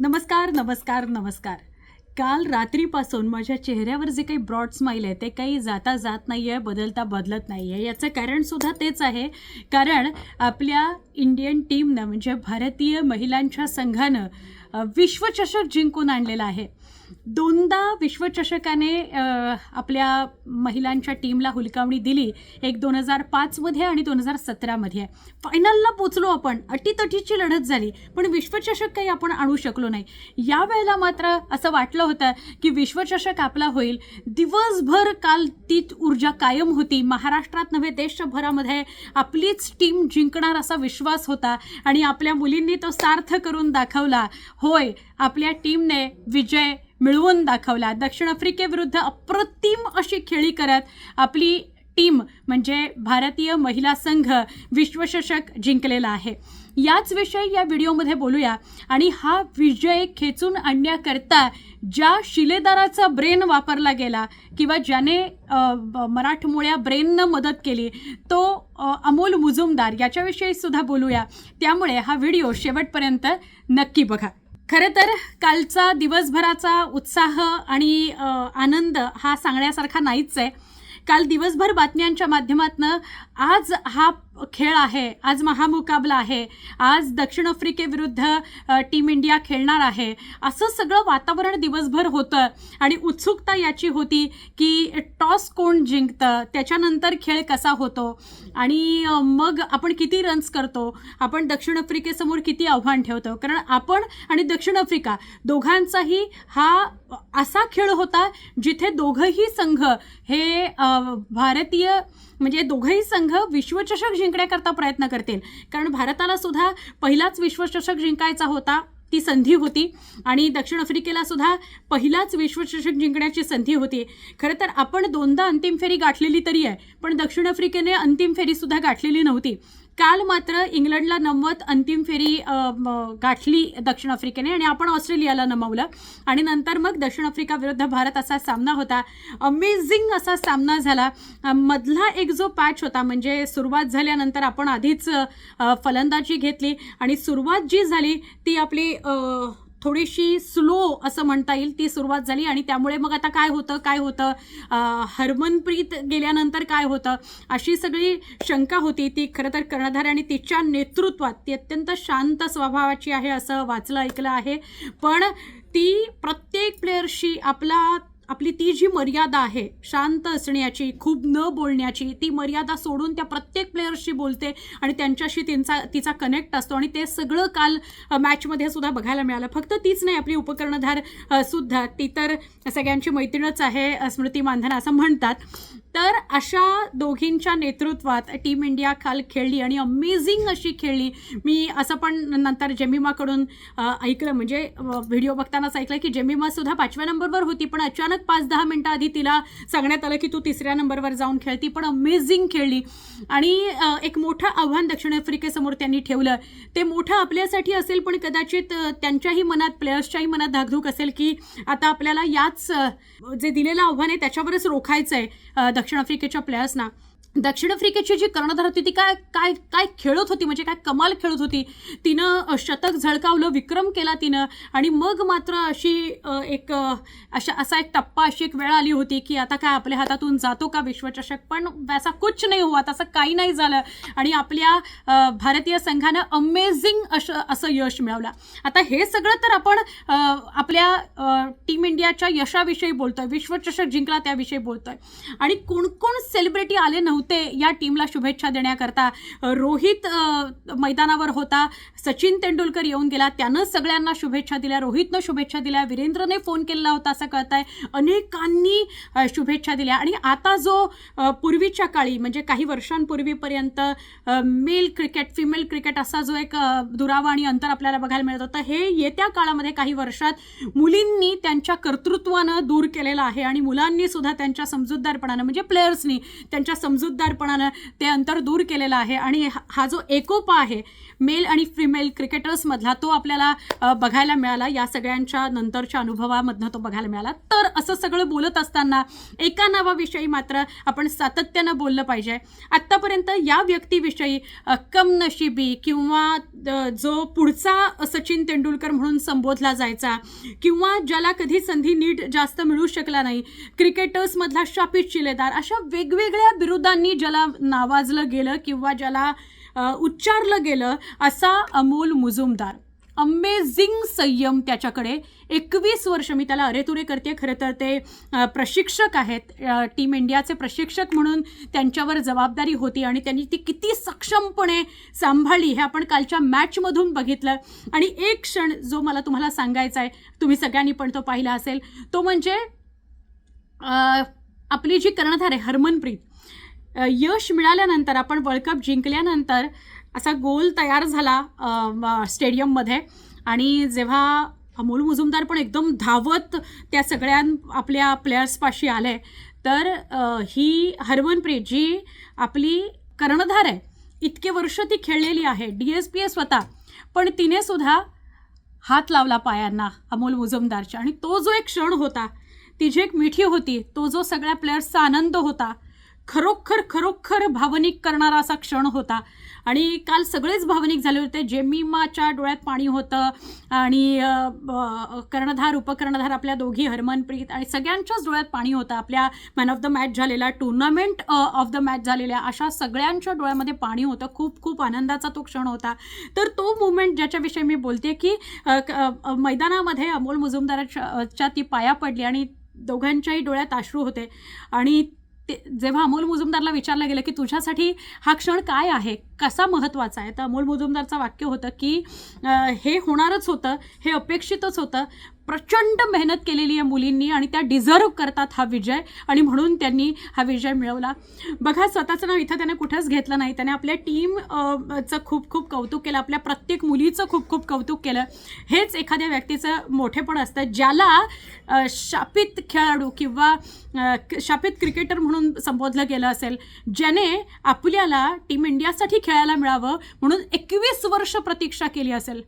नमस्कार नमस्कार नमस्कार. काल रात्रीपासून माझ्या चेहऱ्यावर जे काही ब्रॉड स्माईल आहे ते काही जाता जात नाही आहे बदलता बदलत नाही आहे याचं कारणसुद्धा तेच आहे. कारण आपल्या इंडियन टीमनं म्हणजे भारतीय महिलांच्या संघानं विश्वचषक जिंकून आणलेला आहे. दोनदा विश्वचषकाने आपल्या महिलांच्या टीमला हुलकावणी दिली. एक दोन हजार पाचमध्ये आणि दोन हजार सतरामध्ये फायनलला पोचलो आपण. अटीतटीची लढत झाली. पण विश्वचषक काही आपण आणू शकलो नाही. यावेळेला मात्र असं वाटलं होतं की विश्वचषक आपला होईल. दिवसभर काल ती ऊर्जा कायम होती. महाराष्ट्रात नव्हे देशभरामध्ये आपलीच टीम जिंकणार असा विश्वास होता आणि आपल्या मुलींनी तो सार्थ करून दाखवला. होय आपल्या टीमने विजय मिळवून दाखवला. दक्षिण आफ्रिकेविरुद्ध अप्रतिम अशी खेळी करत आपली टीम म्हणजे भारतीय महिला संघ विश्वचषक जिंकलेला आहे. याच विषयी या व्हिडिओमध्ये बोलूया. आणि हा विजय खेचून आणण्याकरता ज्या शिलेदाराचा ब्रेन वापरला गेला किंवा ज्याने मराठमोळ्या ब्रेननं मदत केली तो अमोल मुजुमदार याच्याविषयी सुद्धा बोलूया. त्यामुळे हा व्हिडिओ शेवटपर्यंत नक्की बघा. खरं तर कालचा दिवसभराचा उत्साह आणि आनंद हा सांगण्यासारखा नाहीच आहे. काल दिवसभर बातम्यांच्या माध्यमातनं आज हा खेळ आहे आज महामुकाबला आहे आज दक्षिण आफ्रिकेविरुद्ध टीम इंडिया खेळणार आहे. असं सगळं वातावरण दिवसभर होतं आणि उत्सुकता याची होती की टॉस कोण जिंकतं त्याच्यानंतर खेळ कसा होतो. आणि मग आपण किती रन्स करतो आपण दक्षिण आफ्रिकेसमोर किती आव्हान ठेवतो. कारण आपण आणि दक्षिण आफ्रिका दोघांचाही हा असा खेळ होता जिथे दोघंही संघ हे भारतीय म्हणजे दोघंही संघ विश्वचषक जिंक जिंकण्याकरता प्रयत्न करतील. कारण भारताला सुद्धा पहिलाच विश्वचषक जिंकायचा होता. ती संधी होती. आणि दक्षिण आफ्रिकेला सुद्धा पहिलाच विश्वचषक जिंकण्याची संधी होती. खरं तर आपण दोनदा अंतिम फेरी गाठलेली तरी आहे पण दक्षिण आफ्रिकेने अंतिम फेरीसुद्धा गाठलेली नव्हती. काल मात्र इंग्लंडला नमवत अंतिम फेरी गाठली दक्षिण आफ्रिकेने आणि आपण ऑस्ट्रेलियाला नमवलं. आणि नंतर मग दक्षिण आफ्रिका विरुद्ध भारत असा सामना होता. अमेझिंग असा सामना झाला. मधला एक जो पॅच होता म्हणजे सुरुवात झाल्यानंतर आपण आधीच फलंदाजी घेतली आणि सुरुवात जी झाली ती आपली थोडीशी स्लो असं म्हणता येईल ती सुरुवात झाली आणि त्यामुळे मग आता काय होतं काय होतं? हरमनप्रीत गेल्यानंतर काय होतं? अशी सगळी शंका होती ती खरं तर कर्णधार आणि तिच्या नेतृत्वात ती अत्यंत शांत स्वभावाची आहे असं वाचलं ऐकलं आहे. पण ती प्रत्येक प्लेयरशी आपला आपली ती जी मर्यादा आहे शांत असण्याची खूप न बोलण्याची ती मर्यादा सोडून त्या प्रत्येक प्लेयर्सशी बोलते आणि त्यांच्याशी त्यांचा तिचा कनेक्ट असतो आणि ते सगळं काल मॅचमध्ये सुद्धा बघायला मिळालं. फक्त तीच नाही आपली उपकर्णधार सुद्धा. ती तर सगळ्यांची मैत्रीणच आहे स्मृती मानधना असं म्हणतात. तर अशा दोघींच्या नेतृत्वात टीम इंडिया काल खेळली आणि अमेझिंग अशी खेळली. मी असं पण नंतर जेमिमाकडून ऐकलं. म्हणजे व्हिडिओ बघतानाच ऐकलं की जेमिमा सुद्धा पाचव्या नंबरवर होती पण अचानक पाच दहा मिनटं आधी तिला सांगण्यात आलं की तू तिसऱ्या नंबरवर जाऊन खेळती. पण अमेझिंग खेळली. आणि एक मोठं आव्हान दक्षिण आफ्रिकेसमोर त्यांनी ठेवलं. ते मोठं आपल्यासाठी असेल पण कदाचित त्यांच्याही मनात प्लेयर्सच्याही मनात धाकधूक असेल की आता आपल्याला याच जे दिलेलं आव्हान आहे त्याच्यावरच रोखायचं आहे दक्षिण आफ्रिकेच्या प्लेयर्सना दक्षिण आफ्रिकेची जी कर्णधार होती ती काय काय काय खेळत होती? म्हणजे काय कमाल खेळत होती? तिनं शतक झळकावलं विक्रम केला तिनं. आणि मग मात्र अशी एक अशा असा एक टप्पा अशी एक वेळ आली होती की आता काय आपल्या हातातून जातो का विश्वचषक? पण वैसा कुछ नाही हुआ तसं काही नाही झालं. आणि आपल्या भारतीय संघानं अमेझिंग असं असं यश मिळवलं. आता हे सगळं तर आपण आपल्या टीम इंडियाच्या यशाविषयी बोलतोय. विश्वचषक जिंकला त्याविषयी बोलतोय. आणि कोण कोण सेलिब्रिटी आले नव्हते? या टीमला शुभेच्छा देण्याकरता रोहित मैदानावर होता. सचिन तेंडुलकर येऊन गेला. त्यानं सगळ्यांना शुभेच्छा दिल्या. रोहितनं शुभेच्छा दिल्या. वीरेंद्रने फोन केलेला होता असं कळत आहे अनेकांनी शुभेच्छा दिल्या. आणि आता जो पूर्वीच्या काळी म्हणजे काही वर्षांपूर्वीपर्यंत मेल क्रिकेट फिमेल क्रिकेट असा जो एक दुरावा आणि अंतर आपल्याला बघायला मिळत होतं हे येत्या काळामध्ये काही वर्षात मुलींनी त्यांच्या कर्तृत्वानं दूर केलेलं आहे. आणि मुलांनी सुद्धा त्यांच्या समजूतदारपणानं म्हणजे प्लेयर्सनी त्यांच्या समजूत समजूतदारपणानं ते अंतर दूर केलेलं आहे. आणि हा- हा जो एकोपा आहे मेल आणि फिमेल क्रिकेटर्समधला तो आपल्याला बघायला मिळाला. या सगळ्यांच्या नंतरच्या अनुभवामधनं तो बघायला मिळाला. तर असं सगळं बोलत असताना एका नावाविषयी मात्र आपण सातत्यानं बोललं पाहिजे. आत्तापर्यंत या व्यक्तीविषयी कमनशिबी किंवा जो पुढचा सचिन तेंडुलकर म्हणून संबोधला जायचा किंवा ज्याला कधी संधी नीट जास्त मिळू शकला नाही क्रिकेटर्समधला शापित शिलेदार अशा वेगवेगळ्या शब्दांनी ज्याला नावाजलं गेलं किंवा ज्याला उच्चारलं गेलं असा अमोल मुजुमदार. अमेझिंग संयम त्याच्याकडे. एकवीस वर्ष मी त्याला अरेतुरे करते खरं तर ते प्रशिक्षक आहेत. टीम इंडियाचे प्रशिक्षक म्हणून त्यांच्यावर जबाबदारी होती आणि त्यांनी ती किती सक्षमपणे सांभाळली हे आपण कालच्या मॅचमधून बघितलं. आणि एक क्षण जो मला तुम्हाला सांगायचा आहे तुम्ही सगळ्यांनी पण तो पाहिला असेल तो म्हणजे आपली जी कर्णधार आहे हरमनप्रीत. यश मिळाल्यानंतर आपण वर्ल्ड कप जिंकल्यानंतर असा गोल तयार झाला स्टेडियममध्ये आणि जेव्हा अमोल मुजुमदार पण एकदम धावत त्या सगळ्या आपल्या प्लेयर्सपाशी आले तर ही हरमनप्रीत जी आपली कर्णधार आहे इतके वर्ष ती खेळलेली आहे डी एस पी एस स्वतः. पण तिने सुद्धा हात लावला पायांना अमोल मुजुमदारच्या. आणि तो जो एक क्षण होता ती जी एक मिठी होती तो जो सगळ्या प्लेयर्सचा आनंद होता खरोखर खरोखर भावनिक करणारा असा क्षण होता. आणि काल सगळेच भावनिक झाले होते. जेमिमाच्या डोळ्यात पाणी होतं आणि कर्णधार उपकर्णधार आपल्या दोघी हरमनप्रीत आणि सगळ्यांच्याच डोळ्यात पाणी होतं. आपल्या मॅन ऑफ द मॅच झालेला टुर्नामेंट ऑफ द मॅच झालेल्या अशा सगळ्यांच्या डोळ्यामध्ये पाणी होतं. खूप खूप आनंदाचा तो क्षण होता. तर तो मुवमेंट ज्याच्याविषयी मी बोलते की मैदानामध्ये अमोल मुजुमदाराच्या च्या ती पाया पडली आणि दोघांच्याही डोळ्यात अश्रू होते. आणि ते जेव्हा अमोल मुजुमदारला विचारलं गेलं की तुझ्यासाठी हा क्षण काय आहे कसा महत्त्वाचा आहे तर अमोल मुजुमदारचं वाक्य होतं की हे होणारच होतं हे अपेक्षितच होतं प्रचंड मेहनत केलेली आहे मुलींनी आणि त्या डिझर्व करतात हा विजय. आणि म्हणून त्यांनी हा विजय मिळवला. बघा स्वतःचं नाव इथं त्याने कुठंच घेतलं नाही. त्याने आपल्या टीम चं खूप खूप कौतुक केलं. आपल्या प्रत्येक मुलीचं खूप खूप कौतुक केलं. हेच एखाद्या व्यक्तीचं मोठेपण असतं. ज्याला शापित खेळाडू किंवा शापित क्रिकेटर म्हणून संबोधलं गेलं असेल ज्याने आपल्याला टीम इंडियासाठी खेळायला मिळावं म्हणून एकवीस वर्ष प्रतीक्षा केली असेल.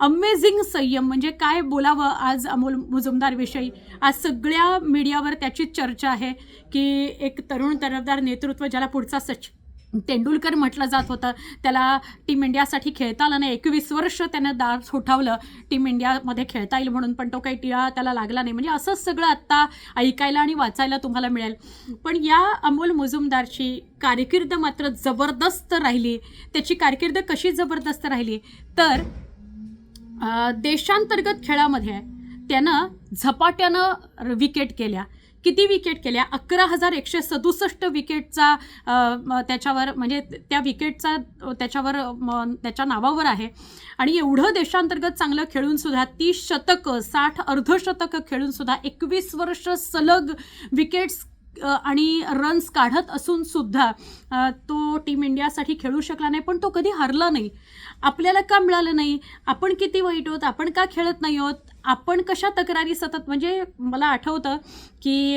अमेझिंग संयम म्हणजे काय बोलावं आज अमोल मुजुमदारविषयी? आज सगळ्या मीडियावर त्याची चर्चा आहे की एक तरुण तरफदार नेतृत्व ज्याला पुढचा सच तेंडुलकर म्हटलं जात होतं त्याला टीम इंडियासाठी खेळता आलं नाही. एकवीस वर्ष त्यानं दार ठोठावलं टीम इंडियामध्ये खेळता येईल म्हणून पण तो काही टिळा त्याला लागला नाही. म्हणजे असंच सगळं आत्ता ऐकायला आणि वाचायला तुम्हाला मिळेल. पण या अमोल मुजुमदारची कारकीर्द मात्र जबरदस्त राहिली. त्याची कारकीर्द कशी जबरदस्त राहिली? तर देशांतर्गत खेळामध्ये त्यानं झपाट्यानं विकेट केल्या. किती विकेट केल्या? अकरा हजार एकशे सदुसष्ट विकेटचा त्याच्यावर म्हणजे त्या विकेटचा त्याच्यावर म, त्याच्या नावावर आहे. आणि एवढं देशांतर्गत चांगलं खेळूनसुद्धा तीस शतकं साठ अर्धशतकं खेळूनसुद्धा एकवीस वर्ष सलग विकेट्स आणि रन्स काढत असून सुद्धा तो टीम इंडियासाठी खेळू शकला नाही पण तो कधी हरला नाही. आपल्याला का मिळालं नाही? आपण किती वाईट आहोत? आपण का खेळत नाही आहोत? आपण कशा तक्रारी सतत म्हणजे मला आठवतं की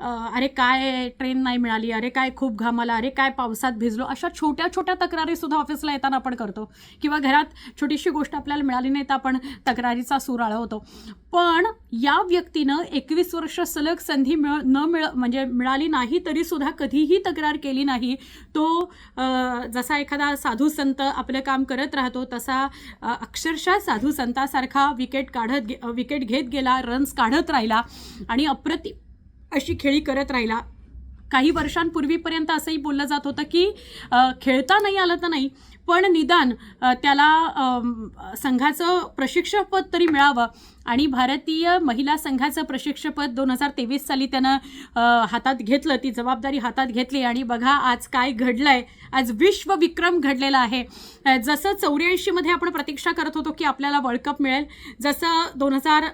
अरे काय ट्रेन नाही मिळाली अरे काय खूप घामाला अरे काय पावसात भिजलो अशा छोट्या छोट्या तक्रारीसुद्धा ऑफिसला येताना आपण करतो. किंवा घरात छोटीशी गोष्ट आपल्याला मिळाली नाही तर आपण तक्रारीचा सूर आळवतो पण या व्यक्तीनं एकवीस वर्ष सलग संधी मिळ न मिळ म्हणजे मिळाली नाही तरीसुद्धा कधीही तक्रार केली नाही. तो जसा एखादा साधू संत आपलं काम करत राहतो तसा अक्षरशः साधू संतासारखा विकेट काढत विकेट घेत गेला रन्स काढत राहिला. आणि अप्रतिम अशी खेळी करत राहिला. काही वर्षांपूर्वीपर्यंत असंही बोललं जात होतं की खेळता नाही आलं तर नाही. पण निदान त्याला संघाचं प्रशिक्षकपद तरी मिळावं. आणि भारतीय महिला संघाचं प्रशिक्षकपद दोन हजार तेवीस साली त्यानं हातात घेतलं. ती जबाबदारी हातात घेतली आणि बघा आज काय घडलं आहे आज विश्वविक्रम घडलेला आहे. जसं चौऱ्याऐंशीमध्ये आपण प्रतीक्षा करत होतो की आपल्याला वर्ल्ड कप मिळेल जसं दोन हजार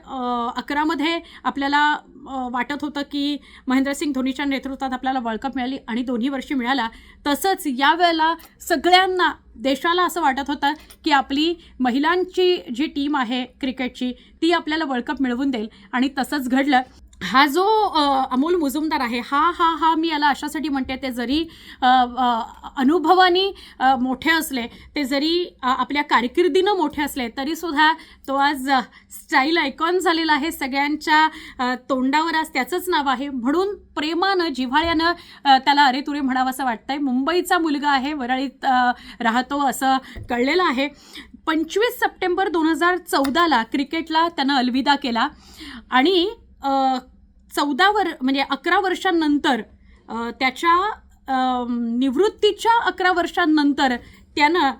अकरामध्ये आपल्याला वाटत होतं की महेंद्रसिंग धोनीच्या नेतृत्वात आपल्याला वर्ल्ड कप मिळाली आणि दोन्ही वर्षी मिळाला. तसंच यावेळेला सगळ्यांना देशाला असं वाटत होतं की आपली महिलांची जी टीम आहे क्रिकेटची ती आपल्याला वर्ल्ड कप मिळवून देईल. आणि तसंच घडलं. हा जो अमोल मुजुमदार आहे हा हा हा मी याला अशासाठी म्हणते ते जरी अनुभवाने मोठे असले ते जरी आपल्या कारकिर्दीनं मोठे असले तरीसुद्धा तो आज स्टाईल आयकॉन झालेला आहे. सगळ्यांच्या तोंडावर आज त्याचंच नाव आहे. म्हणून प्रेमानं जिव्हाळ्यानं त्याला अरे तुरे म्हणावं असं वाटतंय. मुंबईचा मुलगा आहे वरळीत राहतो असं कळलेलं आहे. पंचवीस सप्टेंबर दोन हजार चौदाला क्रिकेटला त्यानं अलविदा केला. आणि चौदा वर म्हणजे अकरा वर्षांनंतर त्याच्या निवृत्तीच्या अकरा वर्षांनंतर त्यानं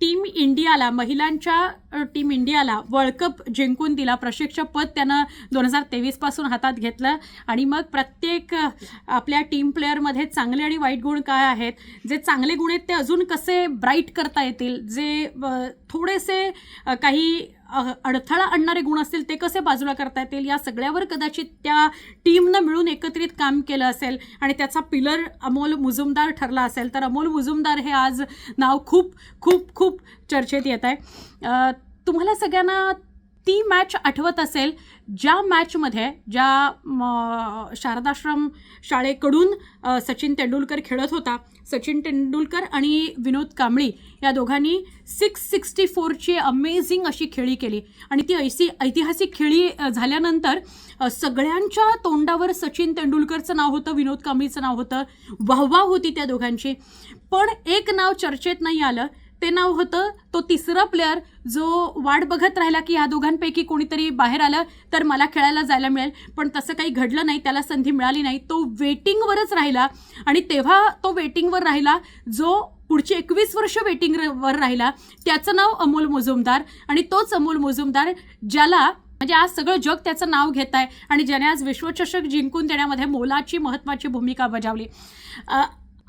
टीम इंडियाला महिलांच्या टीम इंडियाला वर्ल्ड कप जिंकून दिला. प्रशिक्षकपद त्यानं दोन हजार तेवीसपासून हातात घेतलं. आणि मग प्रत्येक आपल्या टीम प्लेअरमध्ये चांगले आणि वाईट गुण काय आहेत? जे चांगले गुण आहेत ते अजून कसे ब्राईट करता येतील? जे थोडेसे काही अडथळा आणणारे गुण असतील ते कसे बाजूला करता येतील? या सगळ्यावर कदाचित त्या टीमनं मिळून एकत्रित काम केलं असेल आणि त्याचा पिलर अमोल मुजुमदार ठरला असेल तर अमोल मुजुमदार हे आज नाव खूप खूप खूप चर्चेत येत आहे. तुम्हाला सगळ्यांना ती मॅच आठवत असेल ज्या मॅचमध्ये ज्या म, शारदाश्रम शाळेकडून सचिन तेंडुलकर खेळत होता. सचिन तेंडुलकर आणि विनोद कांबळी या दोघांनी सिक्स सिक्स्टी फोरची अमेझिंग अशी खेळी केली. आणि ती ऐसी ऐतिहासिक खेळी झाल्यानंतर सगळ्यांच्या तोंडावर सचिन तेंडुलकरचं नाव होतं विनोद कांबळीचं नाव होतं वाहवा होती त्या दोघांची. पण एक नाव चर्चेत नाही आलं ते नाव होतं. तो तिसरा प्लेअर जो वाट बघत राहिला की ह्या दोघांपैकी कोणीतरी बाहेर आलं तर मला खेळायला जायला मिळेल. पण तसं काही घडलं नाही त्याला संधी मिळाली नाही. तो वेटिंगवरच राहिला. आणि तेव्हा तो वेटिंगवर राहिला जो पुढची एकवीस वर्ष वेटिंगवर राहिला त्याचं नाव अमोल मुजुमदार. आणि तोच अमोल मुजुमदार ज्याला म्हणजे आज सगळं जग त्याचं नाव घेत आहे. आणि ज्याने आज विश्वचषक जिंकून देण्यामध्ये मोलाची महत्त्वाची भूमिका बजावली.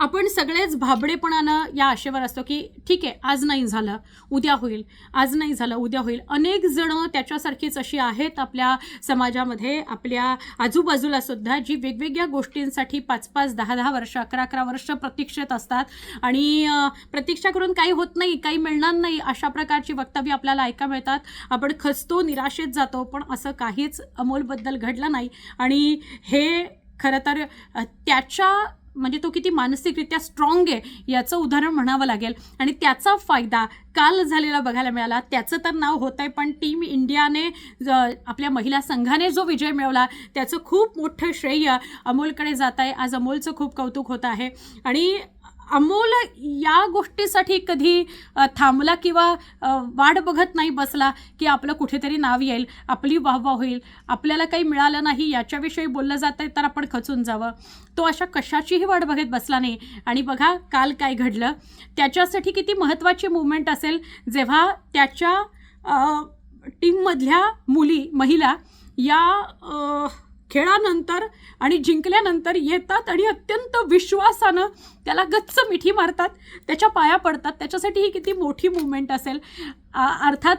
आपण सगळेच भाबडेपणानं या आशेवर असतो की ठीक आहे आज नाही झालं उद्या होईल. आज नाही झालं उद्या होईल. अनेक जणं त्याच्यासारखीच अशी आहेत आपल्या समाजामध्ये आपल्या आजूबाजूला सुद्धा जी वेगवेगळ्या गोष्टींसाठी पाच पाच दहा दहा वर्ष अकरा अकरा वर्ष प्रतीक्षेत असतात. आणि प्रतीक्षा करून काही होत नाही काही मिळणार नाही अशा प्रकारची वक्तव्य आपल्याला ऐका मिळतात. आपण खचतो निराशेत जातो पण असं काहीच अमोलबद्दल घडलं नाही. आणि हे खरं तर त्याच्या म्हणजे तो किती मानसिकरित्या स्ट्रॉंग आहे याचं उदाहरण म्हणावं लागेल. आणि त्याचा फायदा काल झालेला बघायला मिळाला. त्याचं तर नाव होत आहे पण टीम इंडियाने ज- आपल्या महिला संघाने जो विजय मिळवला त्याचं खूप मोठं श्रेय अमोलकडे जात आहे. आज अमोलचं खूप कौतुक होत आहे. आणि अमोल या गोष्टीसाठी कधी थांबला किंवा वाट बघत नाही बसला की आपलं कुठेतरी नाव येईल आपली वाहवा होईल आपल्याला काही मिळालं नाही याच्याविषयी बोललं जात आहे तर आपण खचून जावं. तो अशा कशाचीही वाट बघत बसला नाही. आणि बघा काल काय घडलं? त्याच्यासाठी किती महत्त्वाची मुवमेंट असेल जेव्हा त्याच्या टीममधल्या मुली महिला या खेळानंतर आणि जिंकल्यानंतर येतात आणि अत्यंत विश्वासानं त्याला गच्च मिठी मारतात त्याच्या पाया पडतात. त्याच्यासाठी ही किती मोठी मुवमेंट असेल. अर्थात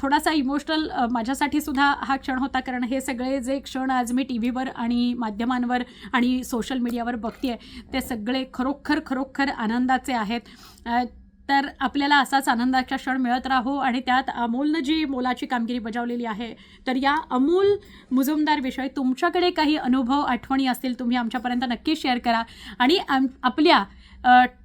थोडासा इमोशनल माझ्यासाठी सुद्धा हा क्षण होता. कारण हे सगळे जे क्षण आज मी टी व्हीवर आणि माध्यमांवर आणि सोशल मीडियावर बघते ते सगळे खरोखर खरोखर आनंदाचे आहेत. तर आपल्याला असाच आनंदाचा क्षण मिळत राहो आणि त्यात अमोलनं जी मोलाची कामगिरी बजावलेली आहे तर या अमोल मुजुमदार विषयी तुमच्याकडे काही अनुभव आठवणी असतील तुम्ही आमच्यापर्यंत नक्की शेअर करा. आणि आम आपल्या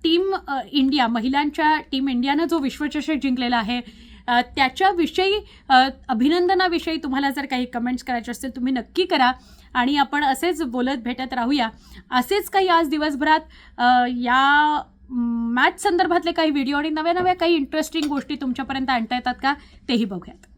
टीम इंडिया महिलांच्या टीम इंडियानं जो विश्वचषक जिंकलेला आहे त्याच्याविषयी अभिनंदनाविषयी तुम्हाला जर काही कमेंट्स करायचे असतील तुम्ही नक्की करा. आणि आपण असेच बोलत भेटत राहूया. असेच काही आज दिवसभरात या मॅच संदर्भातले काही व्हिडिओ आणि नव्या नव्या काही इंटरेस्टिंग गोष्टी तुमच्यापर्यंत आणता येतात का तेही बघूयात.